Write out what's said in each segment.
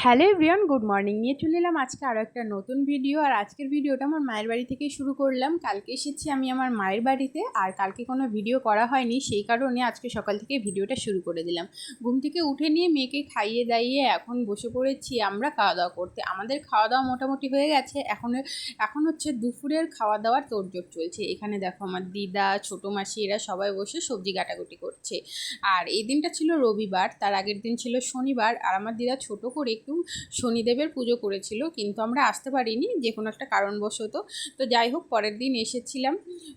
Hello everyone, good morning. নিয়ে চলে এলাম আজকে আরও একটা নতুন ভিডিও। আর আজকের ভিডিওটা আমার মায়ের বাড়ি থেকেই শুরু করলাম। কালকে এসেছি আমি আমার মায়ের বাড়িতে। আর কালকে কোনো ভিডিও করা হয়নি, সেই কারণে আজকে সকাল থেকে ভিডিওটা শুরু করে দিলাম। ঘুম থেকে উঠে নিয়ে মেয়েকে খাইয়ে দাইয়ে এখন বসে পড়েছি আমরা খাওয়া দাওয়া করতে। আমাদের খাওয়া দাওয়া মোটামুটি হয়ে গেছে। এখন এখন হচ্ছে দুপুরের খাওয়া দাওয়ার তোড়জোড় চলছে। এখানে দেখো আমার দিদা, ছোটো মাসি, এরা সবাই বসে সবজি কাটাকুটি করছে। আর এই দিনটা ছিল রবিবার, তার আগের দিন ছিল শনিবার। আর আমার দিদা ছোট করে একটু শনিদেবের পুজো করেছিল, কিন্তু আমরা আসতে পারিনি যে কোনো একটা কারণবশত। তো যাই হোক, পরের দিন এসেছিলাম।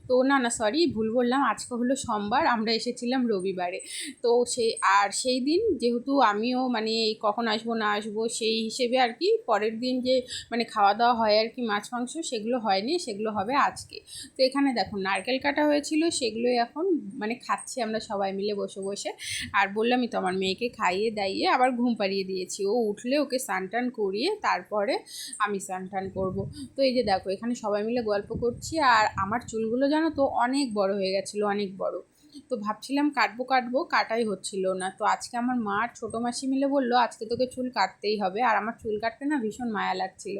তো না না সরি ভুল বললাম, আজকে হলো সোমবার, আমরা এসেছিলাম রবিবারে। তো সেই আর সেই দিন যেহেতু আমিও মানে কখন আসব, না আসব, সেই হিসেবে আর কি পরের দিন যে মানে খাওয়া দাওয়া হয় আর কি, মাছ, মাংস, সেগুলো হয়নি, সেগুলো হবে আজকে। তো এখানে দেখো নারকেল কাটা হয়েছিল সেগুলো এখন মানে খাচ্ছি আমরা সবাই মিলে বসে বসে। আর বললামই তো, আমার মেয়েকে খাইয়ে, দাইয়ে আবার ঘুম পাড়িয়ে দিয়েছি। ও উঠলে ওকে স্নান করিয়ে তারপরে আমি স্নান করব। তো এই যে দেখো, এখানে সবাই মিলে গল্প করছি আর আমার চুলগুলো জানো তো অনেক বড় হয়ে গেছিল, অনেক বড়। তো ভাবছিলাম কাটবো কাটবো, কাটাই হচ্ছিল না। তো আজকে আমার মা ছোটো মাসি মিলে বলল, আজকে তোকে চুল কাটতেই হবে। আর আমার চুল কাটতে না ভীষণ মায়া লাগছিল।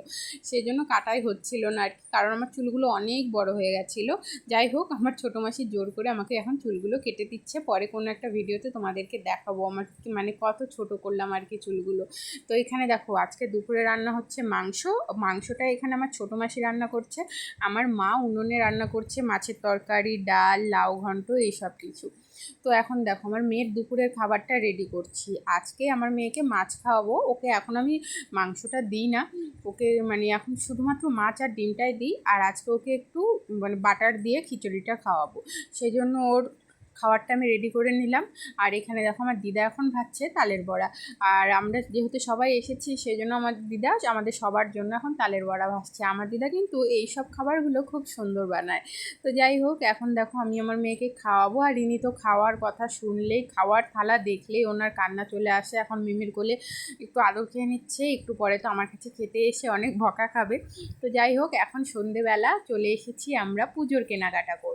সেই জন্য কাটাই হচ্ছিল না আর কি, কারণ আমার চুলগুলো অনেক বড় হয়ে গেছিল। যাই হোক, আমার ছোটো মাসি জোর করে আমাকে এখন চুলগুলো কেটে দিচ্ছে। পরে কোনো একটা ভিডিওতে তোমাদেরকে দেখাবো, আমার মানে কত ছোট করলাম আর কি চুলগুলো। তো এখানে দেখো, আজকে দুপুরে রান্না হচ্ছে মাংস। মাংসটা এখানে আমার ছোটো মাসি রান্না করছে। আমার মা উনুনে রান্না করছে মাছের তরকারি, ডাল, লাউ ঘন্ট, এইসব কিছু। তো এখন দেখো, আমার মেয়ের দুপুরের খাবারটা রেডি করছি। আজকে আমার মেয়েকে মাছ খাওয়াবো। ওকে এখন আমি মাংসটা দিই না। ওকে মানে এখন শুধুমাত্র মাছ আর ডিমটাই দিই। আর আজকে ওকে একটু মানে বাটার দিয়ে খিচুড়িটা খাওয়াবো। সেই জন্য ওর খাবারটা আমি রেডি করে নিলাম। আর এখানে দেখো আমার দিদা এখন ভাজছে তালের বড়া। আর আমরা যেহেতু সবাই এসেছি সেই জন্য আমার দিদা, আমাদের সবার জন্য এখন তালের বড়া ভাজছে। আমার দিদা কিন্তু এই সব খাবারগুলো খুব সুন্দর বানায়। তো যাই হোক, এখন দেখো আমি আমার মেয়েকে খাওয়াবো। আর ইনি তো খাওয়ার কথা শুনলেই, খাওয়ার থালা দেখলেই ওনার কান্না চলে আসে। এখন মিমির কোলে একটু আদর খেয়ে নিচ্ছে, একটু পরে তো আমার কাছে খেতে এসে অনেক ভকা খাবে। তো যাই হোক, এখন সন্ধেবেলা চলে এসেছি আমরা পুজোর কেনাকাটা করতে।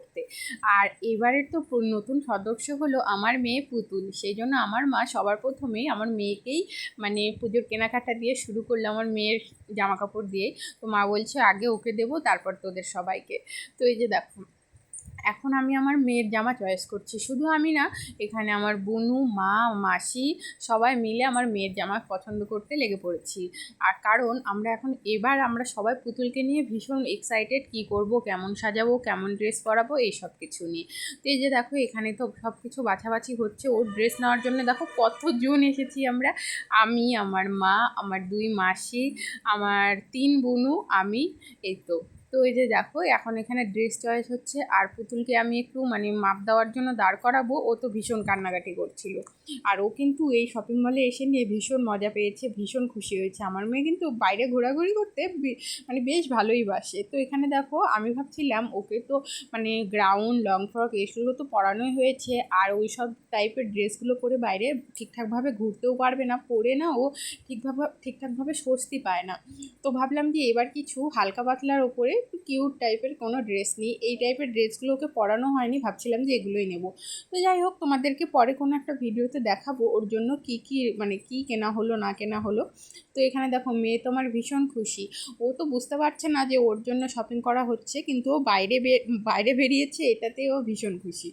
আর এবারের তো নতুন সদস্য হলো আমার মেয়ে পুতুল। সেই জন্য আমার মা সবার প্রথমেই আমার মেয়েকেই মানে পুজোর কেনাকাটা দিয়ে শুরু করল আমার মেয়ের জামা কাপড় দিয়ে। তো মা বলছে, আগে ওকে দেবো, তারপর তোদের সবাইকে। তো এই যে দেখো এখন আমি আমার মেয়ের জামা চয়েস করছি। শুধু আমি না, এখানে আমার বুনু, মা, মাসি সবাই মিলে আমার মেয়ের জামা পছন্দ করতে লেগে পড়েছি। আর কারণ আমরা এখন, এবার আমরা সবাই পুতুলকে নিয়ে ভীষণ এক্সাইটেড কী করব, কেমন সাজাবো, কেমন ড্রেস পরাবো, এই সব কিছু নিয়ে। তো এই যে দেখো, এখানে তো সব কিছু বাছাবাছি হচ্ছে। ওর ড্রেস নেওয়ার জন্য দেখো কতজন এসেছি আমরা। আমি, আমার মা, আমার দুই মাসি, আমার তিন বুনু, আমি, এই তো। তো এই যে দেখো, এখন এখানে ড্রেস চয়েস হচ্ছে। আর পুতুলকে আমি একটু মানে মাপ দেওয়ার জন্য দাঁড় করাবো। ও তো ভীষণ কান্নাকাটি করছিল। আর ও কিন্তু এই শপিং মলে এসে নিয়ে ভীষণ মজা পেয়েছে, ভীষণ খুশি হয়েছে। আমার মেয়ে কিন্তু বাইরে ঘোরাঘুরি করতে মানে বেশ ভালোই বাসে। তো এখানে দেখো, আমি ভাবছিলাম ওকে তো মানে গ্রাউন্ড লং ফ্রক এসগুলো তো পরানোই হয়েছে। আর ওই সব টাইপের ড্রেসগুলো পরে বাইরে ঠিকঠাকভাবে ঘুরতেও পারবে না। পরে না ও ঠিকভাবে ঠিকঠাকভাবে স্বস্তি পায় না। তো ভাবলাম যে এবার কিছু হালকা পাতলার ওপরে একটু কিউট টাইপের কোনো ড্রেস নেই। এই টাইপের ড্রেসগুলোকে পরানো হয়নি, ভাবছিলাম যে এগুলোই নেব। তো যাই হোক, তোমাদেরকে পরে কোনো একটা ভিডিওতে দেখাবো ওর জন্য কি কি মানে কি কেনা হলো, না কেনা হলো। তো এখানে দেখো, মেয়ে তোমার ভীষণ খুশি। ও তো বুঝতে পারছে না যে ওর জন্য শপিং করা হচ্ছে, কিন্তু ও বাইরে বাইরে বেরিয়েছে এটাতে ও ভীষণ খুশি।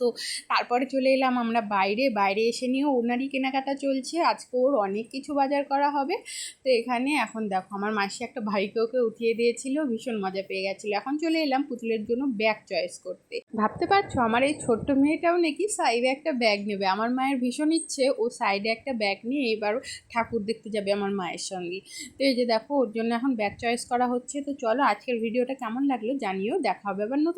তো তারপরে চলে এলাম আমরা বাইরে। বাইরে এসে নিয়েও ওনারই কেনাকাটা চলছে। আজকে ওর অনেক কিছু বাজার করা হবে। তো এখানে এখন দেখো, আমার মাসি একটা ভাইকে ওকে উঠিয়ে দিয়েছিল, ভীষণ মজা পেয়ে গেছিল। এখন চলে এলাম পুতুলের জন্য ব্যাগ চয়েস করতে। ভাবতে পারছ, আমার এই ছোট্ট মেয়েটাও নাকি সাইডে একটা ব্যাগ নেবে। আমার মায়ের ভীষণ ইচ্ছে, ও সাইডে একটা ব্যাগ নিয়ে এবার ঠাকুর দেখতে যাবে আমার মায়ের সঙ্গে। তো এই যে দেখো, ওর জন্য এখন ব্যাগ চয়েস করা হচ্ছে। তো চলো আজকের ভিডিওটা কেমন লাগল জানিও। দেখা হবে আবার নতুন